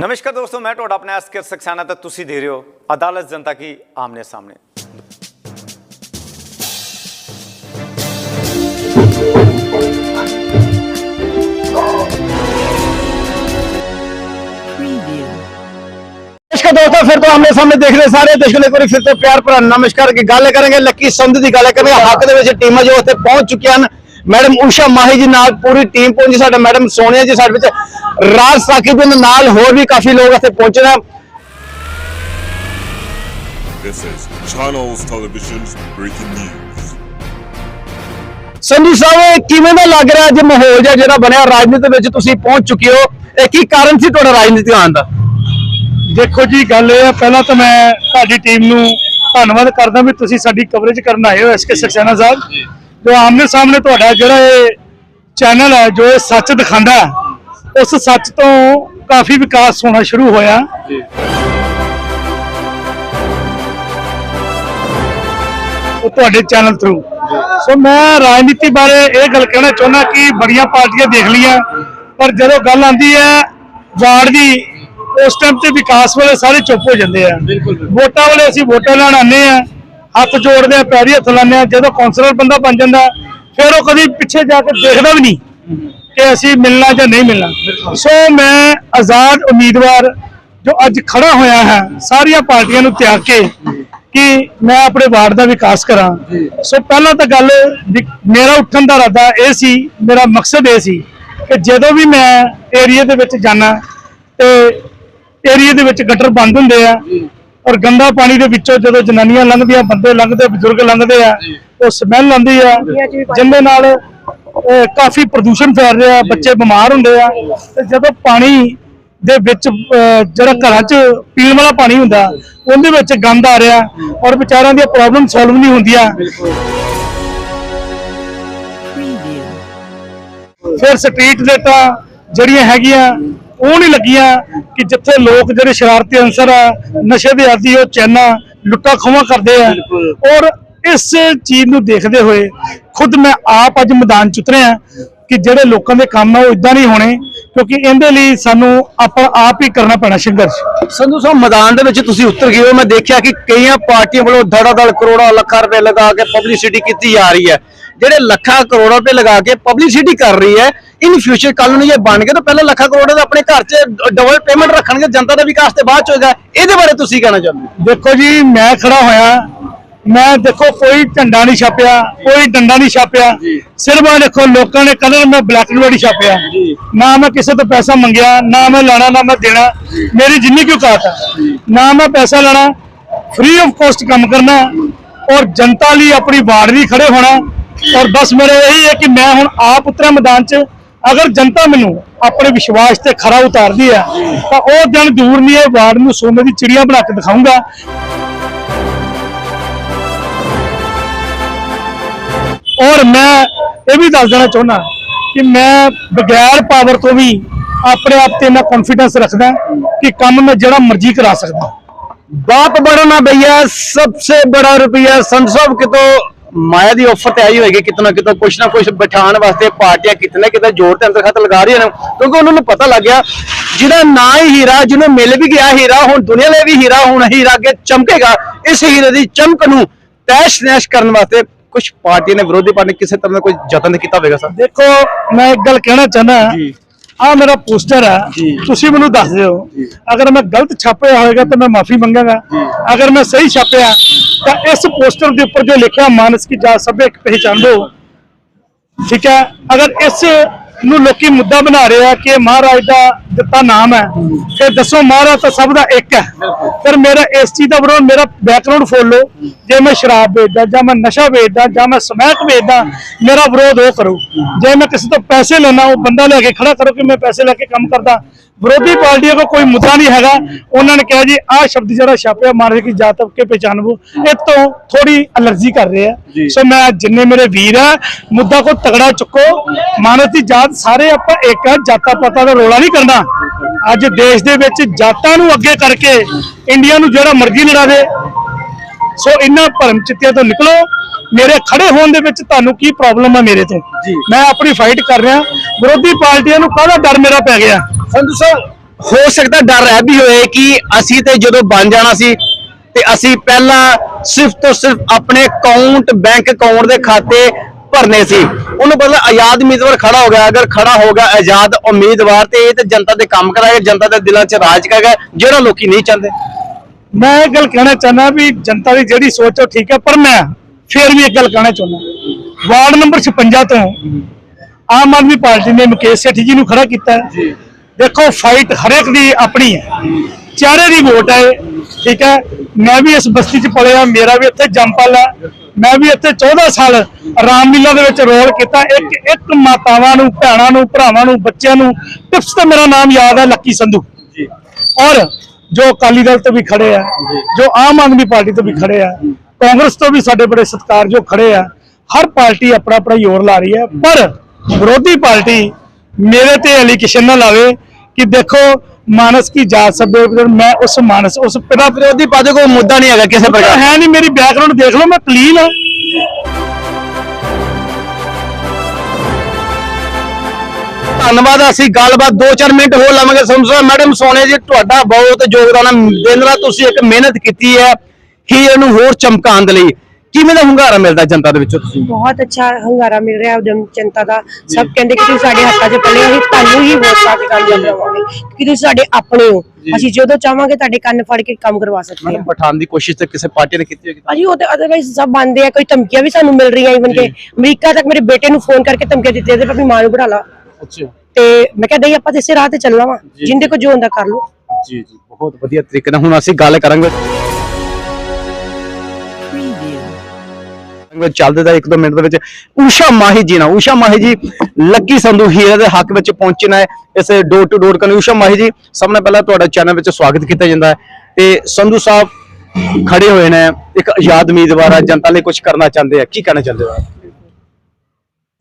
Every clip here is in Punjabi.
नमस्कार दोस्तों, मैं टोडा अपने अस्कर सक्सेना तो तुम दे रहे हो, अदालत जनता की आमने सामने। दोस्तों, फिर तो हमने सामने देख रहे सारे देश को लेकर फिर तो प्यार पर नमस्कार की गल करेंगे, लकी संध की गल करेंगे। हक के टीम जो उसे पहुँच चुकी हैं ਮੈਡਮ ਊਸ਼ਾ ਮਾਹੀ ਜੀ ਨਾਲ ਪੂਰੀ ਟੀਮ ਪਹੁੰਚੀ ਸਾਡਾ ਮੈਡਮ ਸੋਨੀਆ ਜੀ ਸਾਡੇ ਵਿੱਚ ਰਾਜ ਸਾਕਿਬ ਦੇ ਨਾਲ ਹੋਰ ਵੀ ਕਾਫੀ ਲੋਕ ਇੱਥੇ ਪਹੁੰਚੇ ਨੇ। This is Channels Television's breaking news. Sandhu ਸਾਹਿਬ ਕਿਵੇਂ ਦਾ ਲੱਗ ਰਿਹਾ ਅੱਜ ਮਾਹੌਲ ਜਿਹਾ ਜਿਹੜਾ ਬਣਿਆ ਰਾਜਨੀਤੀ ਵਿੱਚ ਤੁਸੀਂ ਪਹੁੰਚ ਚੁੱਕੇ ਹੋ? ਇਹ ਕੀ ਕਾਰਨ ਸੀ ਤੁਹਾਡਾ ਰਾਜਨੀਤੀ ਆਉਣ ਦਾ? ਦੇਖੋ ਜੀ ਗੱਲ ਇਹ ਹੈ ਪਹਿਲਾਂ ਤਾਂ ਮੈਂ ਤੁਹਾਡੀ ਟੀਮ ਨੂੰ ਧੰਨਵਾਦ ਕਰਦਾ ਵੀ ਤੁਸੀਂ ਸਾਡੀ ਕਵਰੇਜ ਕਰਨ ਆਏ ਹੋ ਐਸਕੇ ਸਕਸੈਨਾ ਸਾਹਿਬ। ਜੋ ਆਮਨੇ ਸਾਹਮਣੇ ਤੁਹਾਡਾ ਜਿਹੜਾ ਇਹ ਚੈਨਲ ਹੈ ਜੋ ਇਹ ਸੱਚ ਦਿਖਾਉਂਦਾ ਹੈ ਉਸ ਸੱਚ ਤੋਂ ਕਾਫੀ ਵਿਕਾਸ ਹੋਣਾ ਸ਼ੁਰੂ ਹੋਇਆ। ਉਹ ਤੁਹਾਡੇ ਚੈਨਲ ਥਰੂ ਸੋ ਮੈਂ ਰਾਜਨੀਤੀ ਬਾਰੇ ਇਹ ਗੱਲ ਕਹਿਣਾ ਚਾਹੁੰਦਾ ਕਿ ਬੜੀਆਂ ਪਾਰਟੀਆਂ ਦੇਖ ਲੀਆਂ ਪਰ ਜਦੋਂ ਗੱਲ ਆਉਂਦੀ ਹੈ ਵਾਰਡ ਦੀ ਉਸ ਟਾਈਮ ਤੇ ਵਿਕਾਸ ਵੇਲੇ ਸਾਰੇ ਚੁੱਪ ਹੋ ਜਾਂਦੇ ਆ। ਵੋਟਾਂ ਵੇਲੇ ਅਸੀਂ ਵੋਟਾਂ ਲੈਣ ਆਉਂਦੇ ਆ। ਹੱਥ ਜੋੜਦੇ ਆ, ਪੈਰੀ ਹੱਥ ਲਾਉਂਦੇ ਆ, ਜਦੋਂ ਕੌਂਸਲਰ ਬੰਦਾ ਬਣ ਜਾਂਦਾ, ਫਿਰ ਉਹ ਕਦੀ ਪਿੱਛੇ ਜਾ ਕੇ ਦੇਖਦਾ ਵੀ ਨਹੀਂ ਕਿ ਅਸੀਂ ਮਿਲਣਾ ਜਾਂ ਨਹੀਂ ਮਿਲਣਾ। ਸੋ ਮੈਂ ਆਜ਼ਾਦ ਉਮੀਦਵਾਰ ਜੋ ਅੱਜ ਖੜਾ ਹੋਇਆ ਹੈ, ਸਾਰੀਆਂ ਪਾਰਟੀਆਂ ਨੂੰ ਤਿਆਗ ਕੇ ਕਿ ਮੈਂ ਆਪਣੇ ਵਾਰਡ ਦਾ ਵਿਕਾਸ ਕਰਾਂ। ਸੋ ਪਹਿਲਾਂ ਤਾਂ ਗੱਲ ਮੇਰਾ ਉੱਠਣ ਦਾ ਇਰਾਦਾ ਇਹ ਸੀ, ਮੇਰਾ ਮਕਸਦ ਇਹ ਸੀ ਕਿ ਜਦੋਂ ਵੀ ਮੈਂ ਏਰੀਆ ਦੇ ਵਿੱਚ ਜਾਣਾ ਤੇ ਏਰੀਆ ਦੇ ਵਿੱਚ ਗਟਰ ਬੰਦ ਹੁੰਦੇ ਆ ਔਰ ਗੰਦਾ ਪਾਣੀ ਦੇ ਵਿੱਚੋਂ ਜਦੋਂ ਜਨਾਨੀਆਂ ਲੰਘਦੀਆਂ ਬੰਦੇ ਲੰਘਦੇ ਬਜ਼ੁਰਗ ਲੰਘਦੇ ਆ ਉਹ ਸਮੈਲ ਆਉਂਦੀ ਆ ਜਿਹਦੇ ਨਾਲ ਕਾਫੀ ਪ੍ਰਦੂਸ਼ਣ ਫੈਲ ਰਿਹਾ ਬੱਚੇ ਬਿਮਾਰ ਹੁੰਦੇ ਆ। ਤੇ ਜਦੋਂ ਪਾਣੀ ਦੇ ਵਿੱਚ ਜਿਹੜਾ ਘਰਾਂ 'ਚ ਪੀਣ ਵਾਲਾ ਪਾਣੀ ਹੁੰਦਾ ਉਹਦੇ ਵਿੱਚ ਗੰਦ ਆ ਰਿਹਾ ਔਰ ਵਿਚਾਰਿਆਂ ਦੀਆਂ ਪ੍ਰੋਬਲਮ ਸੋਲਵ ਨਹੀਂ ਹੁੰਦੀਆਂ. ਫਿਰ ਸਟਰੀਟ ਲਾਈਟਾਂ ਜਿਹੜੀਆਂ ਹੈਗੀਆਂ ਉਹ ਨਹੀਂ ਲੱਗੀਆਂ ਕਿ ਜਿੱਥੇ ਲੋਕ ਜਿਹੜੇ ਸ਼ਰਾਰਤੀ ਅਨਸਰ ਆ, ਨਸ਼ੇ ਦੇ ਆਦੀ ਉਹ ਚੈਨਾ, ਲੁੱਟਾ ਖੋਹਾਂ ਕਰਦੇ ਆ। ਔਰ ਇਸ ਚੀਜ਼ ਨੂੰ ਦੇਖਦੇ ਹੋਏ ਖੁਦ ਮੈਂ ਆਪ ਅੱਜ ਮੈਦਾਨ ਚ ਉਤਰਿਆ ਕਿ ਜਿਹੜੇ ਲੋਕਾਂ ਦੇ ਕੰਮ ਆ ਉਹ ਇਦਾਂ ਨਹੀਂ ਹੋਣੇ, ਕਿਉਂਕਿ ਇਹਦੇ ਲਈ ਸਾਨੂੰ ਆਪਾਂ ਆਪ ਹੀ ਕਰਨਾ ਪੈਣਾ ਸੰਘਰਸ਼। ਸੰਧੂ ਸਾਹਿਬ, ਮੈਦਾਨ ਦੇ ਵਿੱਚ ਤੁਸੀਂ ਉਤਰ ਗਏ ਹੋ। ਮੈਂ ਦੇਖਿਆ ਕਿ ਕਈਆਂ ਪਾਰਟੀਆਂ ਵੱਲੋਂ ਧੜਾਧੜ ਕਰੋੜਾਂ ਲੱਖਾਂ ਰੁਪਏ ਲਗਾ ਕੇ ਪਬਲਿਸਿਟੀ ਕੀਤੀ ਜਾ ਰਹੀ ਹੈ। ਜਿਹੜੇ ਲੱਖਾਂ ਕਰੋੜਾਂ ਰੁਪਏ ਲਗਾ ਕੇ ਪਬਲਿਸਿਟੀ ਕਰ ਰਹੀ ਹੈ ਇਨ ਫਿਊਚਰ ਕੱਲ ਨੂੰ ਇਹ ਬਣ ਗਏ ਤਾਂ ਪਹਿਲਾਂ ਲੱਖਾਂ ਕਰੋੜਾਂ ਦਾ ਆਪਣੇ ਘਰ 'ਚ ਡਬਲ ਪੇਮੈਂਟ ਰੱਖਣਗੇ ਜਨਤਾ ਦਾ ਵਿਕਾਸ ਤੇ ਬਾਅਦ ਚ ਹੋਏਗਾ। ਇਹਦੇ ਬਾਰੇ ਤੁਸੀਂ ਕਹਿਣਾ ਚਾਹੁੰਦੇ ਹੋ? ਦੇਖੋ ਜੀ ਮੈਂ ਖੜਾ ਹੋਇਆ। ਮੈਂ ਦੇਖੋ ਕੋਈ ਝੰਡਾ ਨਹੀਂ ਛਾਪਿਆ ਕੋਈ ਡੰਡਾ ਨਹੀਂ ਛਾਪਿਆ। ਸਿਰਫ ਆ ਦੇਖੋ ਲੋਕਾਂ ਨੇ ਕਲਰ ਮੈਂ ਬਲੈਕ ਐਂਡ ਵਾਈਟ ਛਾਪਿਆ। ਨਾ ਮੈਂ ਕਿਸੇ ਤੋਂ ਪੈਸਾ ਮੰਗਿਆ ਨਾ ਮੈਂ ਲੈਣਾ ਨਾ ਮੈਂ ਦੇਣਾ। ਮੇਰੀ ਜਿੰਨੀ ਕਿਉਂ ਕਾਤ ਹੈ ਨਾ ਮੈਂ ਪੈਸਾ ਲੈਣਾ ਫ੍ਰੀ ਆਫ ਕੋਸਟ ਕੰਮ ਕਰਨਾ। ਔਰ ਜਨਤਾ ਲਈ ਆਪਣੀ ਵਾਰਡ ਲਈ ਖੜੇ ਹੋਣਾ। ਔਰ ਬਸ ਮੇਰੇ ਇਹੀ ਹੈ ਕਿ ਮੈਂ ਹੁਣ ਆਪ ਉਤਰਿਆ ਮੈਦਾਨ 'ਚ ਅਗਰ ਜਨਤਾ ਮੈਨੂੰ ਆਪਣੇ ਵਿਸ਼ਵਾਸ ਤੇ ਖਰਾ ਉਤਾਰਦੀ ਹੈ, ਤਾਂ ਉਹ ਦਿਨ ਦੂਰ ਨਹੀਂ ਹੈ ਵਾਰਡ ਨੂੰ ਸੋਨੇ ਦੀ ਚਿੜੀਆ ਬਣਾ ਕੇ ਦਿਖਾਉਂਗਾ ਔਰ ਮੈਂ ਇਹ ਵੀ ਦੱਸ ਦੇਣਾ ਚਾਹੁੰਦਾ ਕਿ ਮੈਂ ਬਗੈਰ ਪਾਵਰ ਤੋਂ ਵੀ ਆਪਣੇ ਆਪ ਤੇ ਨਾ ਕੌਨਫੀਡੈਂਸ ਰੱਖਦਾ ਕਿ ਕੰਮ ਮੈਂ ਜਿਹੜਾ ਮਰਜ਼ੀ ਕਰਾ ਸਕਦਾ। ਬਾਪ ਬੜਾ ਨਾ ਬਈਆ ਸਭ ਤੋਂ ਬੜਾ ਰੁਪਈਆ ਸੰਸਬ ਕਿਤੋਂ ਮਾਇਆ ਦੀ ਆਫਰ ਤੇ ਆਈ ਹੋਏਗੀ ਕਿਤਨਾ ਕਿਤਨਾ ਕੁਛ ਨਾ ਕੁਛ ਬਿਠਾਉਣ ਵਾਸਤੇ ਪਾਰਟੀਆਂ ਕਿਤਨੇ ਕਿਤੇ ਜ਼ੋਰ ਤੇ ਅੰਦਰ ਖਤ ਲਗਾ ਰਹੀਆਂ ਨੇ। ਕਿਉਂਕਿ ਉਹਨਾਂ ਨੂੰ ਪਤਾ ਲੱਗ ਗਿਆ ਜਿਹੜਾ ਨਾ ਹੀ ਹੀਰਾ ਜਿਹਨੂੰ ਮਿਲ ਵੀ ਗਿਆ ਹੀਰਾ ਹੁਣ ਦੁਨੀਆ ਲਈ ਵੀ ਹੀਰਾ ਹੁਣ ਹੀਰਾ ਅੱਗੇ ਚਮਕੇਗਾ। ਇਸ ਹੀਰੇ ਦੀ ਚਮਕ ਨੂੰ ਤੈਸ਼ ਨੈਸ਼ ਕਰਨ ਵਾਸਤੇ ਕੁਝ ਪਾਰਟੀ ਨੇ ਵਿਰੋਧੀ ਪਾਰਟੀ ਨੇ ਕਿਸੇ ਤਰ੍ਹਾਂ ਦਾ ਕੋਈ ਯਤਨ ਕੀਤਾ ਹੋਵੇਗਾ ਸਰ? ਦੇਖੋ ਮੈਂ ਇੱਕ ਗੱਲ ਕਹਿਣਾ ਚਾਹੁੰਦਾ ਆ ਮੇਰਾ ਪੋਸਟਰ ਹੈ। ਤੁਸੀਂ ਮੈਨੂੰ ਦੱਸ ਦਿਓ। ਅਗਰ ਮੈਂ ਗਲਤ ਛਾਪਿਆ ਹੋਵੇਗਾ ਤਾਂ ਮੈਂ ਮਾਫੀ ਮੰਗਾਂਗਾ। ਅਗਰ ਮੈਂ ਸਹੀ ਛਾਪਿਆ ਤਾਂ ਇਸ ਪੋਸਟਰ ਦੇ ਉੱਪਰ ਜੋ ਲਿਖਿਆ ਮਾਨਸ ਕੀ ਜਾਤ ਸਭ ਇੱਕ ਪਹਿਚਾਨ ਦੋ, ਠੀਕ ਹੈ? ਅਗਰ ਇਸ ਨੂੰ ਲੋਕੀ ਮੁੱਦਾ ਬਣਾ ਰਹੇ ਆ ਕਿ ਮਹਾਰਾਜ ਦਾ ਦਿੱਤਾ ਨਾਮ ਹੈ। ਫਿਰ ਦੱਸੋ ਮਹਾਰਾਜ ਤਾਂ ਸਭ ਦਾ ਇੱਕ ਹੈ। ਫਿਰ ਮੇਰਾ ਇਸ ਚੀਜ਼ ਦਾ ਵਿਰੋਧ ਮੇਰਾ ਬੈਕਗ੍ਰਾਉਂਡ ਫੋਲੋ ਜੇ ਮੈਂ ਸ਼ਰਾਬ ਵੇਚਦਾ ਜਾਂ ਮੈਂ ਨਸ਼ਾ ਵੇਚਦਾ ਜਾਂ ਮੈਂ ਸਮੈਕ ਵੇਚਦਾ ਮੇਰਾ ਵਿਰੋਧ ਉਹ ਕਰੋ। ਜੇ ਮੈਂ ਕਿਸੇ ਤੋਂ ਪੈਸੇ ਲੈਣਾ ਉਹ ਬੰਦਾ ਲੈ ਕੇ ਖੜਾ ਕਰੋ ਕਿ ਮੈਂ ਪੈਸੇ ਲੈ ਕੇ ਕੰਮ ਕਰਦਾ। ਵਿਰੋਧੀ ਪਾਰਟੀਆਂ ਕੋ ਕੋਈ ਮੁੱਦਾ ਨਹੀਂ ਹੈਗਾ। ਉਹਨਾਂ ਨੇ ਕਿਹਾ ਜੀ ਆਹ ਸ਼ਬਦ ਜਿਹੜਾ ਛਾਪਿਆ ਮਾਰੇ ਕੀ ਜਾਤ ਕੇ ਪਹਿਚਾਨਵੋ ਇਹ ਤੋਂ ਥੋੜੀ ਅਲਰਜੀ ਕਰ ਰਹੇ ਆ। ਸੋ ਮੈਂ ਜਿੰਨੇ ਮੇਰੇ ਵੀਰ ਆ ਮੁੱਦਾ ਕੋ ਤਗੜਾ ਚੁੱਕੋ। ਮਾਨਸ ਦੀ ਜਾਤ ਸਾਰੇ ਆਪਾਂ ਇੱਕ ਆ ਜਾਤਾਂ ਪਾਤਾਂ ਦਾ ਰੋਲਾ ਨਹੀਂ ਕਰਨਾ। ਅੱਜ ਦੇਸ਼ ਦੇ ਵਿੱਚ ਜਾਤਾਂ ਨੂੰ ਅੱਗੇ ਕਰਕੇ ਇੰਡੀਆ ਨੂੰ ਜਿਹੜਾ ਮਰਜ਼ੀ ਲੜਾਵੇ। ਸੋ ਇਹਨਾਂ ਭਰਮ ਚਿੱਤਿਆਂ ਤੋਂ ਨਿਕਲੋ। ਮੇਰੇ ਖੜੇ ਹੋਣ ਦੇ ਵਿੱਚ ਤੁਹਾਨੂੰ ਕੀ ਪ੍ਰੋਬਲਮ ਹੈ ਮੇਰੇ ਤੋਂ? ਮੈਂ ਆਪਣੀ ਫਾਈਟ ਕਰ ਰਿਹਾ। ਵਿਰੋਧੀ ਪਾਰਟੀਆਂ ਨੂੰ ਕਾਹਦਾ ਡਰ ਮੇਰਾ ਪੈ ਗਿਆ? ਸੰਧੂ ਸਾਹਿਬ ਹੋ ਸਕਦਾ ਡਰ ਰਹਿ ਵੀ ਹੋਏ ਕਿ ਅਸੀਂ ਤੇ ਜਦੋਂ ਬਣ ਜਾਣਾ ਸੀ ਤੇ ਅਸੀਂ ਪਹਿਲਾਂ ਸਿਰਫ ਤੋਂ ਸਿਰਫ ਆਪਣੇ ਅਕਾਊਂਟ ਬੈਂਕ ਅਕਾਊਂਟ ਦੇ ਖਾਤੇ ਭਰਨੇ ਸੀ। ਉਹਨੂੰ ਪਤਾ ਆਜ਼ਾਦ ਉਮੀਦਵਾਰ ਖੜਾ ਹੋ ਗਿਆ। ਅਗਰ ਖੜਾ ਹੋਗਾ ਆਜ਼ਾਦ ਉਮੀਦਵਾਰ ਤੇ ਇਹ ਤੇ ਜਨਤਾ ਦੇ ਕੰਮ ਕਰਾਏਗਾ ਜਨਤਾ ਦੇ ਦਿਲਾਂ 'ਚ ਰਾਜ ਕਰੇਗਾ ਜਿਹੜਾ ਲੋਕੀ ਨਹੀਂ ਚਾਹੁੰਦੇ। ਮੈਂ ਇਹ ਗੱਲ ਕਹਿਣਾ ਚਾਹੁੰਦਾ ਵੀ ਜਨਤਾ ਦੀ ਜਿਹੜੀ ਸੋਚ ਉਹ ਠੀਕ ਹੈ ਪਰ ਮੈਂ ਫੇਰ ਵੀ ਇੱਕ ਗੱਲ ਕਹਿਣਾ ਚਾਹੁੰਦਾ। ਵਾਰਡ ਨੰਬਰ 56 ਤੋਂ ਆਮ ਆਦਮੀ ਪਾਰਟੀ ਨੇ ਮੁਕੇਸ਼ ਸੇਠੀ ਜੀ ਨੂੰ ਖੜਾ ਕੀਤਾ। ਦੇਖੋ ਫਾਈਟ ਹਰੇਕ ਦੀ ਆਪਣੀ ਹੈ ਚਾਰੇ ਦੀ ਵੋਟ ਹੈ ਇਹ, ਠੀਕ ਹੈ ਮੈਂ ਵੀ ਇਸ ਬਸਤੀ 'ਚ ਪਲਿਆ ਮੇਰਾ ਵੀ ਇੱਥੇ ਜੰਪਲ ਹੈ ਮੈਂ ਵੀ ਇੱਥੇ 14 ਸਾਲ ਰਾਮਲੀਲਾ ਦੇ ਵਿੱਚ ਰੋਲ ਕੀਤਾ। ਇੱਕ ਇੱਕ ਮਾਤਾਵਾਂ ਨੂੰ ਭੈਣਾਂ ਨੂੰ ਭਰਾਵਾਂ ਨੂੰ ਬੱਚਿਆਂ ਨੂੰ ਟਿਪਸ ਤੇ ਮੇਰਾ ਨਾਮ ਯਾਦ ਹੈ ਲੱਕੀ ਸੰਧੂ। ਔਰ ਜੋ ਅਕਾਲੀ ਦਲ ਤੋਂ ਵੀ ਖੜੇ ਆ ਜੋ। ਆਮ ਆਦਮੀ ਪਾਰਟੀ ਤੋਂ ਵੀ ਖੜੇ ਆ ਕਾਂਗਰਸ ਤੋਂ ਵੀ ਸਾਡੇ ਬੜੇ ਸਤਿਕਾਰਯੋਗ ਖੜੇ ਆ ਹਰ ਪਾਰਟੀ ਆਪਣਾ ਆਪਣਾ ਜ਼ੋਰ ਲਾ ਰਹੀ ਹੈ। ਪਰ ਵਿਰੋਧੀ ਪਾਰਟੀ ਮੇਰੇ ਤੇ ਐਲੀਗੇਸ਼ਨ ਨਾ ਲਾਵੇ ਕਿ ਦੇਖੋ ਮਾਨਸ ਕੀ ਜਾਤ ਸਭੇ ਮੈਂ ਉਸ ਮਾਨਸ ਉਸ ਪਿਤਾ ਵਿਰੋਧੀ ਪਾਰਟੀ ਕੋਈ ਮੁੱਦਾ ਨਹੀਂ ਹੈਗਾ ਕਿਸੇ ਪ੍ਰਕਾਰ। ਹੈ ਨਹੀਂ ਮੇਰੀ ਬੈਕਗ੍ਰਾਉਂਡ ਦੇਖ ਲਓ ਮੈਂ ਕਲੀਨ ਹਾਂ। ਧੰਨਵਾਦ ਅਸੀਂ ਗੱਲਬਾਤ 2-4 ਮਿੰਟ ਹੋਰ ਲਾਵਾਂਗੇ। ਸਮਝੋ ਮੈਡਮ ਸੋਨੇ ਜੀ ਤੁਹਾਡਾ ਬਹੁਤ ਯੋਗਦਾਨ ਹੈ। ਦਿਨ ਰਾਤ ਤੁਸੀਂ ਇੱਕ ਮਿਹਨਤ ਕੀਤੀ ਹੈ ਹੀਰ ਨੂੰ ਹੋਰ ਚਮਕਾਉਣ ਦੇ ਲਈ। ਕਿਵੇਂ ਦਾ ਹੁੰਗਾਰਾ ਮਿਲਦਾ ਜਨਤਾ ਦੇ ਵਿੱਚੋਂ ਤੁਸੀਂ? ਬਹੁਤ ਅੱਛਾ ਹੰਗਾਰਾ ਮਿਲ ਰਿਹਾ ਉਦਮ ਜਨਤਾ ਦਾ। ਸਭ ਕਹਿੰਦੇ ਕਿ ਤੁਸੀਂ ਸਾਡੇ ਹੱਥਾਂ 'ਚ ਪਲੇ ਅਸੀਂ ਤੁਹਾਨੂੰ ਹੀ ਵੋਟ ਪਾ ਕੇ ਕਾਮਯਾਬ ਕਰਾਵਾਂਗੇ ਕਿ ਤੁਸੀਂ ਸਾਡੇ ਆਪਣੇ ਹੋ। ਅਸੀਂ ਜਦੋਂ ਚਾਹਾਂਗੇ ਤੁਹਾਡੇ ਕੰਨ ਫੜ ਕੇ ਕੰਮ ਕਰਵਾ ਸਕਦੇ ਹਾਂ। ਮੈਡਮ ਪਠਾਨ ਦੀ ਕੋਸ਼ਿਸ਼ ਤੇ ਕਿਸੇ ਪਾਰਟੀ ਨੇ ਕੀਤੀ ਹੋਗੀ ਭਾਜੀ ਉਹ ਤੇ ਅਦਰਵਾਈਜ਼ ਸਭ ਬੰਦੇ ਆ ਕੋਈ ਧਮਕੀਆਂ ਵੀ ਸਾਨੂੰ ਮਿਲ ਰਹੀਆਂ ਇਵਨ ਕਿ ਅਮਰੀਕਾ ਤੱਕ ਮੇਰੇ ਬੇਟੇ ਨੂੰ ਫੋਨ ਕਰਕੇ ਧਮਕੀਆਂ ਦਿੱਤੀਆਂ ਤੇ ਆਪਣੀ ਮਾਂ ਨੂੰ ਬਿਠਾ ਲਾ। ਅੱਛਾ। ਤੇ ਮੈਂ ਕਿਹਾ ਨਹੀਂ ਆਪਾਂ ਤੇ ਇਸੇ ਰਾਹ ਤੇ ਚੱਲਣਾ ਵਾ। ਜਿੰਦੇ ਕੋ ਜੋ ਹੁੰਦਾ ਕਰ ਲਓ। ਜੀ ਜੀ। ਬਹੁਤ ਵਧੀਆ ਤਰੀਕੇ ਨਾਲ ਹੁਣ ਅਸੀਂ ਗੱਲ ਕਰਾਂਗੇ। ਚੱਲਦੇ ਦਾ ਇੱਕ ਦੋ ਮਿੰਟ ਦੇ ਵਿੱਚ ਊਸ਼ਾ ਮਾਹੀ ਜੀ ਨਾਲ। ਊਸ਼ਾ ਮਾਹੀ ਜੀ, ਲੱਕੀ ਸੰਧੂ ਹੀਰੇ ਦੇ ਹੱਕ ਵਿੱਚ ਪਹੁੰਚਣਾ ਹੈ ਇਸ ਡੋਰ ਟੂ ਡੋਰ ਕਰਨ। ਊਸ਼ਾ ਮਾਹੀ ਜੀ, ਸਭ ਤੋਂ ਪਹਿਲਾਂ ਤੁਹਾਡਾ ਚੈਨਲ ਵਿੱਚ ਸਵਾਗਤ ਕੀਤਾ ਜਾਂਦਾ ਹੈ ਤੇ ਸੰਧੂ ਸਾਹਿਬ ਖੜੇ ਹੋਏ ਨੇ। ਇੱਕ ਆਜ਼ਾਦ ਉਮੀਦਵਾਰ ਹੈ ਜਨਤਾ ਲਈ ਕੁਝ ਕਰਨਾ ਚਾਹੁੰਦੇ ਆ। ਕੀ ਕਹਿਣਾ ਚਾਹੁੰਦੇ ਹੋ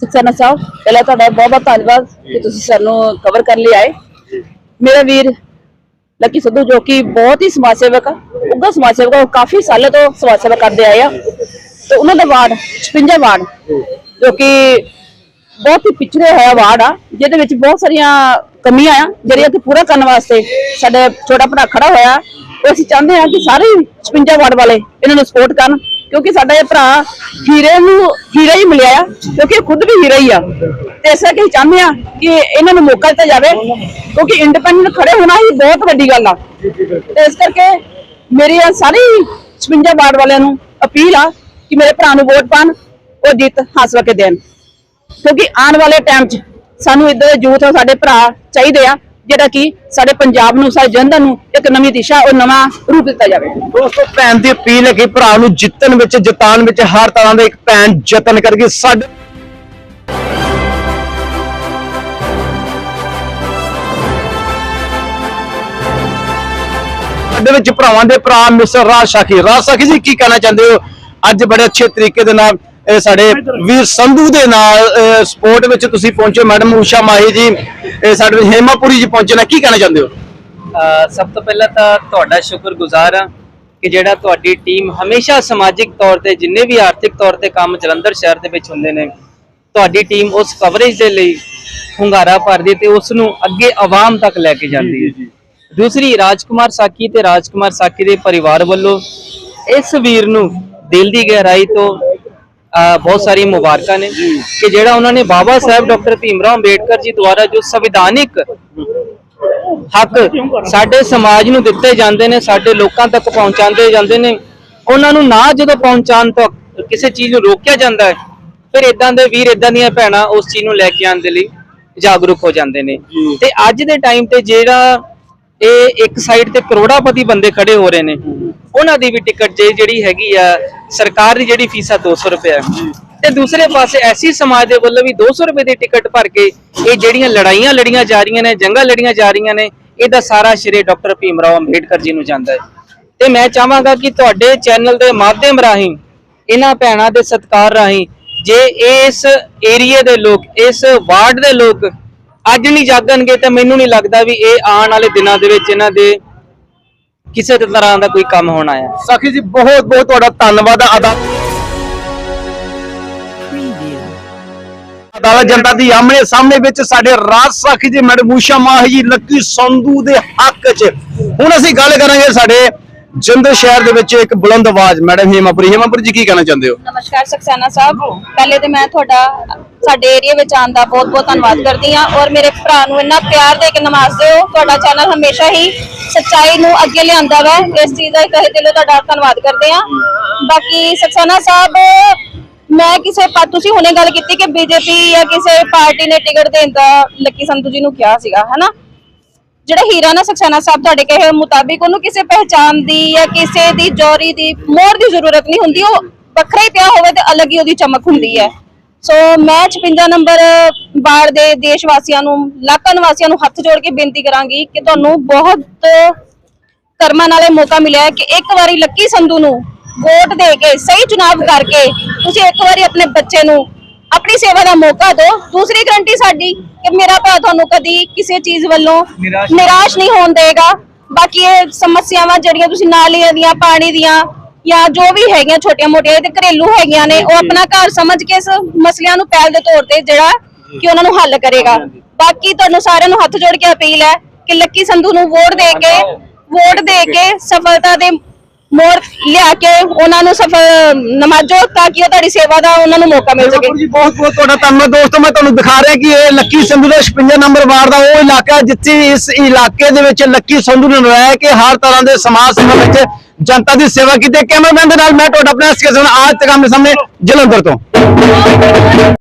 ਸਕਸੈਨਾ ਸਾਹਿਬ, ਪਹਿਲਾਂ ਤੁਹਾਡਾ ਬਹੁਤ ਬਹੁਤ ਧੰਨਵਾਦ ਕਿ ਤੁਸੀਂ ਸਾਨੂੰ ਕਵਰ ਕਰਨ ਲਈ ਆਏ। ਮੇਰਾ ਵੀਰ ਲੱਕੀ ਸਿੱਧੂ ਜੋ ਕਿ ਬਹੁਤ ਹੀ ਸਮਾਜ ਸੇਵਕ ਆ ਉੱਗਾ ਸਮਾਜ ਸੇਵਕ ਆ ਕਾਫੀ ਸਾਲਾਂ ਤੋਂ ਸਮਾਜ ਸੇਵਾ ਕਰਦੇ ਆਏ ਆ। ਤੇ ਉਹਨਾਂ ਦਾ ਵਾਰਡ 56 ਵਾਰਡ, ਜੋ ਕਿ ਬਹੁਤ ਹੀ ਪਿਛੜੇ ਹੋਇਆ ਵਾਰਡ ਆ, ਜਿਹਦੇ ਵਿੱਚ ਬਹੁਤ ਸਾਰੀਆਂ ਕਮੀਆਂ ਆ, ਜਿਹੜੀਆਂ ਕਿ ਪੂਰਾ ਕਰਨ ਵਾਸਤੇ ਸਾਡਾ ਛੋਟਾ ਭਰਾ ਖੜਾ ਹੋਇਆ। ਉਹ ਅਸੀਂ ਚਾਹੁੰਦੇ ਹਾਂ ਕਿ ਸਾਰੇ ਹੀ 56 ਵਾਰਡ ਵਾਲੇ ਇਹਨਾਂ ਨੂੰ ਸਪੋਰਟ ਕਰਨ, ਕਿਉਂਕਿ ਸਾਡਾ ਇਹ ਭਰਾ ਹੀਰੇ ਨੂੰ, ਹੀਰਾ ਹੀ ਮਿਲਿਆ ਆ, ਕਿਉਂਕਿ ਇਹ ਖੁਦ ਵੀ ਹੀਰਾ ਹੀ ਆ। ਤੇ ਇਸ ਕਰਕੇ ਚਾਹੁੰਦੇ ਆ ਕਿ ਇਹਨਾਂ ਨੂੰ ਮੌਕਾ ਦਿੱਤਾ ਜਾਵੇ, ਕਿਉਂਕਿ ਇੰਡੀਪੈਂਡੈਂਟ ਖੜੇ ਹੋਣਾ ਹੀ ਬਹੁਤ ਵੱਡੀ ਗੱਲ ਆ। ਤੇ ਇਸ ਕਰਕੇ ਮੇਰੀ ਇਹ ਸਾਰੀ 56 ਵਾਰਡ ਵਾਲਿਆਂ ਨੂੰ ਅਪੀਲ ਆ ਕਿ ਮੇਰੇ ਭਰਾ ਨੂੰ ਵੋਟ ਪਾਣ ਉਹ ਜਿੱਤ ਹਾਸਲ ਕੇ ਦੇਣ। ਕਿਉਂਕਿ ਆਉਣ ਵਾਲੇ ਟਾਈਮ 'ਚ ਸਾਨੂੰ ਇਦਾਂ ਦੇ ਯੂਥ ਸਾਡੇ ਭਰਾ ਚਾਹੀਦੇ ਆ, ਜਿਹੜਾ ਕਿ ਸਾਡੇ ਪੰਜਾਬ ਨੂੰ, ਸਾਡੇ ਜਨਤਾ ਨੂੰ ਇੱਕ ਨਵੀਂ ਦਿਸ਼ਾ ਔਰ ਨਵਾਂ ਰੂਪ ਦਿੱਤਾ ਜਾਵੇ। ਦੋਸਤੋ, ਭੈਣ ਦੀ ਅਪੀਲ ਹੈ ਕਿ ਭਰਾ ਨੂੰ ਜਿੱਤਣ ਵਿੱਚ, ਜਿਤਾਉਣ ਵਿੱਚ, ਹਰ ਤਰ੍ਹਾਂ ਦਾ ਇੱਕ ਭੈਣ ਯਤਨ ਕਰਕੇ ਸਾਡੇ ਸਾਡੇ ਵਿੱਚ ਭਰਾਵਾਂ ਦੇ ਭਰਾ, ਮਿਸਟਰ ਰਾਜ ਸਾਖੀ। ਰਾਜ ਸਾਖੀ ਜੀ, ਕੀ ਕਹਿਣਾ ਚਾਹੁੰਦੇ ਹੋ? ਅੱਜ ਬੜੇ ਅੱਛੇ ਤਰੀਕੇ ਦੇ ਨਾਲ ਸਾਡੇ ਵੀਰ ਸੰਧੂ ਦੇ ਨਾਲ ਸਪੋਰਟ ਵਿੱਚ ਤੁਸੀਂ ਪਹੁੰਚੇ ਮੈਡਮ ਊਸ਼ਾ ਮਾਹੀ ਜੀ। ਇਹ ਸਾਡੇ ਹੇਮਾਪੁਰੀ ਜੀ ਪਹੁੰਚੇ ਨੇ। ਕੀ ਕਹਿਣਾ ਚਾਹੁੰਦੇ ਹੋ? ਸਭ ਤੋਂ ਪਹਿਲਾਂ ਤਾਂ ਤੁਹਾਡਾ ਸ਼ੁਕਰਗੁਜ਼ਾਰ ਹਾਂ ਕਿ ਜਿਹੜਾ ਤੁਹਾਡੀ ਟੀਮ ਹਮੇਸ਼ਾ ਸਮਾਜਿਕ ਤੌਰ ਤੇ ਜਿੰਨੇ ਵੀ ਆਰਥਿਕ ਤੌਰ ਤੇ ਕੰਮ ਜਲੰਧਰ ਸ਼ਹਿਰ ਦੇ ਵਿੱਚ ਹੁੰਦੇ ਨੇ ਤੁਹਾਡੀ ਟੀਮ ਉਸ ਕਵਰੇਜ ਦੇ ਲਈ ਹੁੰਗਾਰਾ ਭਰਦੀ ਤੇ ਉਸ ਨੂੰ ਅੱਗੇ ਆਵਾਮ ਤੱਕ ਲੈ ਕੇ ਜਾਂਦੀ ਹੈ। ਦੂਸਰੀ ਰਾਜਕੁਮਾਰ ਸਾਕੀ ਤੇ ਰਾਜਕੁਮਾਰ ਸਾਕੀ ਦੇ ਪਰਿਵਾਰ ਵੱਲੋਂ ਇਸ ਵੀਰ ਨੂੰ ਦਿਲ ਦੀ ਗਹਿਰਾਈ ਤੋਂ ਬਹੁਤ ਸਾਰੀ ਮੁਬਾਰਕਾਂ ਨੇ ਕਿ ਜਿਹੜਾ ਉਹਨਾਂ ਨੇ ਬਾਬਾ ਸਾਹਿਬ ਡਾਕਟਰ ਭੀਮਰਾਓ ਅੰਬੇਡਕਰ ਜੀ ਦੁਆਰਾ ਜੋ ਸੰਵਿਧਾਨਿਕ ਹੱਕ ਸਾਡੇ ਸਮਾਜ ਨੂੰ ਦਿੱਤੇ ਜਾਂਦੇ ਨੇ ਸਾਡੇ ਲੋਕਾਂ ਤੱਕ ਪਹੁੰਚਾਉਂਦੇ ਜਾਂਦੇ ਨੇ ਉਹਨਾਂ ਨੂੰ ਨਾ ਜਦੋਂ ਪਹੁੰਚਾਉਣ ਤੋਂ ਕਿਸੇ ਚੀਜ਼ ਨੂੰ ਰੋਕਿਆ ਜਾਂਦਾ ਹੈ ਫਿਰ ਇਦਾਂ ਦੇ ਵੀਰ ਇਦਾਂ ਦੀਆਂ ਭੈਣਾਂ ਉਸ ਚੀਜ਼ ਨੂੰ ਲੈ ਕੇ ਆਉਣ ਦੇ ਲਈ ਜਾਗਰੂਕ ਹੋ ਜਾਂਦੇ ਨੇ। ਤੇ ਅੱਜ ਦੇ ਟਾਈਮ ਤੇ ਜਿਹੜਾ ਇਹ ਇੱਕ ਸਾਈਡ ਤੇ ਕਰੋੜਾਪਤੀ ਬੰਦੇ ਖੜੇ ਹੋ ਰਹੇ ਨੇ। ਉਹਨਾਂ ਦੀ ਵੀ ਟਿਕਟ ਜੇ ਜਿਹੜੀ ਹੈਗੀ ਆ ਸਰਕਾਰ ਦੀ ਜਿਹੜੀ ਫੀਸ ਆ 200 ਰੁਪਏ ਹੈ ਤੇ ਦੂਸਰੇ ਪਾਸੇ ਐਸੀ ਸਮਾਜ ਦੇ ਵੱਲੋਂ ਵੀ 200 ਰੁਪਏ ਦੀ ਟਿਕਟ ਭਰ ਕੇ ਇਹ ਜਿਹੜੀਆਂ ਲੜਾਈਆਂ ਲੜੀਆਂ ਜਾ ਰਹੀਆਂ ਨੇ ਜੰਗਾਂ ਲੜੀਆਂ ਜਾ ਰਹੀਆਂ ਨੇ ਇਹਦਾ ਸਾਰਾ ਸ਼੍ਰੇ ਡਾਕਟਰ ਭੀਮਰਾਓ ਅੰਬੇਡਕਰ ਜੀ ਨੂੰ ਜਾਂਦਾ ਹੈ। ਤੇ ਮੈਂ ਚਾਹਾਂਗਾ ਕਿ ਤੁਹਾਡੇ ਚੈਨਲ ਦੇ ਮਾਧਿਅਮ ਰਾਹੀਂ ਇਹਨਾਂ ਭੈਣਾਂ ਦੇ ਸਤਕਾਰ ਰਾਹੀਂ ਜੇ ਇਸ ਏਰੀਏ ਦੇ ਲੋਕ ਇਸ ਵਾਰਡ ਦੇ ਲੋਕ ਅੱਜ ਨਹੀਂ ਜਾਗਣਗੇ ਤਾਂ ਮੈਨੂੰ ਨਹੀਂ ਲੱਗਦਾ ਵੀ ਇਹ ਆਉਣ ਵਾਲੇ ਦਿਨਾਂ ਦੇ ਵਿੱਚ ਇਹਨਾਂ ਦੇ ਕਿਸੇ ਤਰ੍ਹਾਂ ਦਾ ਕੋਈ ਕੰਮ ਹੋਣਾ ਹੈ ਸਾਖੀ ਜੀ ਬਹੁਤ ਬਹੁਤ ਤੁਹਾਡਾ ਧੰਨਵਾਦ ਅਦਾ ਅਦਾਲਤ ਜਨਤਾ ਦੀ ਆਮਣੇ ਸਾਹਮਣੇ ਵਿੱਚ ਸਾਡੇ ਰਾਜ ਸਾਖੀ ਜੀ ਮੈਡਮ ਊਸ਼ਾ ਮਾਹੀ ਜੀ ਲੱਕੀ ਸੰਧੂ ਦੇ ਹੱਕ 'ਚ। ਹੁਣ ਅਸੀਂ ਗੱਲ ਕਰਾਂਗੇ ਸਾਡੇ ਜੰਦਰ ਸ਼ਹਿਰ ਦੇ ਵਿੱਚ ਇੱਕ ਬੁਲੰਦ ਆਵਾਜ਼। ਮੈਡਮ ਹੀਮਾਪੁਰੀ ਹੀਮਾਪੁਰੀ ਜੀ ਕੀ ਕਹਿਣਾ ਚਾਹੁੰਦੇ ਹੋ? ਨਮਸਕਾਰ ਸਕਸੈਨਾ ਸਾਹਿਬ। ਪਹਿਲੇ ਤੇ ਮੈਂ ਤੁਹਾਡਾ ਸਾਡੇ ਏਰੀਆ ਵਿੱਚ ਆਉਣ ਦਾ ਬਹੁਤ ਬਹੁਤ ਧੰਨਵਾਦ ਕਰਦੀ ਹਾਂ ਔਰ ਮੇਰੇ ਭਰਾ ਨੂੰ ਇੰਨਾ ਪਿਆਰ ਦੇ ਕੇ ਨਵਾਜ਼ਦੇ ਹੋ ਤੁਹਾਡਾ ਚੈਨਲ ਹਮੇਸ਼ਾ ਹੀ ਸੱਚਾਈ ਨੂੰ ਅੱਗੇ ਲਿਆਂਦਾ ਵਾ। ਇਸ ਚੀਜ਼ ਦਾ ਤਹਿ ਦਿਲੋਂ ਤੁਹਾਡਾ ਧੰਨਵਾਦ ਕਰਦੇ ਹਾਂ। ਬਾਕੀ ਸਕਸੈਨਾ ਸਾਹਿਬ, ਮੈਂ ਕਿਸੇ ਪਾ ਤੁਸੀਂ ਹੁਣੇ ਗੱਲ ਕੀਤੀ ਕਿ ਬੀਜੇਪੀ ਜਾਂ ਕਿਸੇ ਪਾਰਟੀ ਨੇ ਟਿਕਟ ਦੇਣ ਦਾ ਲੱਕੀ ਸੰਧੂ ਜੀ ਨੂੰ ਕਿਹਾ ਸੀਗਾ, ਹਨਾ? ਜਿਹੜਾ ਹੀਰਾ ਨਾ ਸਖਸਾਨਾ ਸਾਹਿਬ ਤੁਹਾਡੇ ਕਹੇ ਮੁਤਾਬਿਕ ਉਹਨੂੰ ਕਿਸੇ ਪਹਿਚਾਨ ਦੀ ਜਾਂ ਕਿਸੇ ਦੀ ਜੌਰੀ ਦੀ ਮੋਰ ਦੀ ਜ਼ਰੂਰਤ ਨਹੀਂ ਹੁੰਦੀ। ਉਹ ਵੱਖਰਾ ਹੀ ਪਿਆ ਹੋਵੇ ਤੇ ਅਲੱਗ ਹੀ ਉਹਦੀ ਚਮਕ ਹੁੰਦੀ ਹੈ। ਸੋ ਮੈਂ 56 ਨੰਬਰ ਵਾਰਡ ਦੇ ਦੇਸ਼ ਵਾਸੀਆਂ ਨੂੰ ਇਲਾਕਾ ਨਿਵਾਸੀਆਂ ਨੂੰ ਹੱਥ ਜੋੜ ਕੇ ਬੇਨਤੀ ਕਰਾਂਗੀ ਕਿ ਤੁਹਾਨੂੰ ਬਹੁਤ ਕਰਮਾਂ ਨਾਲ ਮੌਕਾ ਮਿਲਿਆ ਹੈ ਕਿ ਇੱਕ ਵਾਰੀ ਲੱਕੀ ਸੰਧੂ ਨੂੰ ਵੋਟ ਦੇ ਕੇ ਸਹੀ ਚੁਣਾਵ ਕਰਕੇ ਤੁਸੀਂ ਇੱਕ ਵਾਰੀ ਆਪਣੇ ਬੱਚੇ ਨੂੰ ਆਪਣੀ ਸੇਵਾ ਦਾ ਮੌਕਾ ਦਿਓ। ਦੂਸਰੀ ਗਰੰਟੀ ਸਾਡੀ ਕਿ ਮੇਰਾ ਭਰਾ ਤੁਹਾਨੂੰ ਕਦੀ ਕਿਸੇ ਚੀਜ਼ ਵੱਲੋਂ ਨਿਰਾਸ਼ ਨਹੀਂ ਹੋਣ ਦੇਗਾ। ਬਾਕੀ ਇਹ ਸਮੱਸਿਆਵਾਂ ਜਿਹੜੀਆਂ ਤੁਸੀਂ ਨਾਲੀਆਂ ਦੀਆਂ ਪਾਣੀ ਦੀਆਂ ਜਾਂ ਜੋ ਵੀ ਹੈਗੀਆਂ ਛੋਟੀਆਂ ਮੋਟੀਆਂ ਤੇ ਘਰੇਲੂ ਹੈਗੀਆਂ ਨੇ ਉਹ ਆਪਣਾ ਘਰ ਸਮਝ ਕੇ ਇਸ ਮਸਲਿਆਂ ਨੂੰ ਪਹਿਲ ਦੇ ਤੌਰ ਤੇ ਜਿਹੜਾ ਕਿ ਉਹਨਾਂ ਨੂੰ ਹੱਲ ਕਰੇਗਾ। ਬਾਕੀ ਤੁਹਾਨੂੰ ਸਾਰਿਆਂ ਨੂੰ ਹੱਥ ਜੋੜ ਕੇ ਅਪੀਲ ਹੈ ਕਿ ਲੱਕੀ ਸੰਧੂ ਨੂੰ ਵੋਟ ਦੇ ਕੇ ਵੋਟ ਦੇ ਕੇ ਸਫਲਤਾ ਦੇ ਮੋੜ ਲਿਆ ਕੇ ਉਹਨਾਂ ਨੂੰ ਸਫਲ ਨਮਾਜੋ ਤਾਂ ਕਿ ਉਹ ਤੁਹਾਡੀ ਸੇਵਾ ਦਾ ਉਹਨਾਂ ਨੂੰ ਮੌਕਾ ਮਿਲ ਸਕੇ। ਜੀ, ਬਹੁਤ ਬਹੁਤ ਤੁਹਾਡਾ ਧੰਨਵਾਦ ਦੋਸਤੋ, ਮੈਂ ਤੁਹਾਨੂੰ ਦਿਖਾ ਰਿਹਾ ਕਿ ਇਹ ਲੱਕੀ ਸੰਧੂ ਦਾ 56 ਨੰਬਰ ਵਾਰਡ ਦਾ ਉਹ ਇਲਾਕਾ ਜਿੱਥੇ ਇਸ ਇਲਾਕੇ ਦੇ ਵਿੱਚ ਲੱਕੀ ਸੰਧੂ ਨੇ ਰਹਿ ਕੇ ਹਰ ਤਰ੍ਹਾਂ ਦੇ ਸਮਾਜ ਸੇਵਾ ਵਿੱਚ ਜਨਤਾ ਦੀ ਸੇਵਾ ਕੀਤੀ। ਕੈਮਰਾਮੈਨ ਦੇ ਨਾਲ ਮੈਂ ਤੁਹਾਡਾ ਆਪਣਾ ਸਕੇਸਨ ਆਜ ਤੱਕ ਆਮਨੇ ਸਾਹਮਣੇ ਜਲੰਧਰ ਤੋਂ।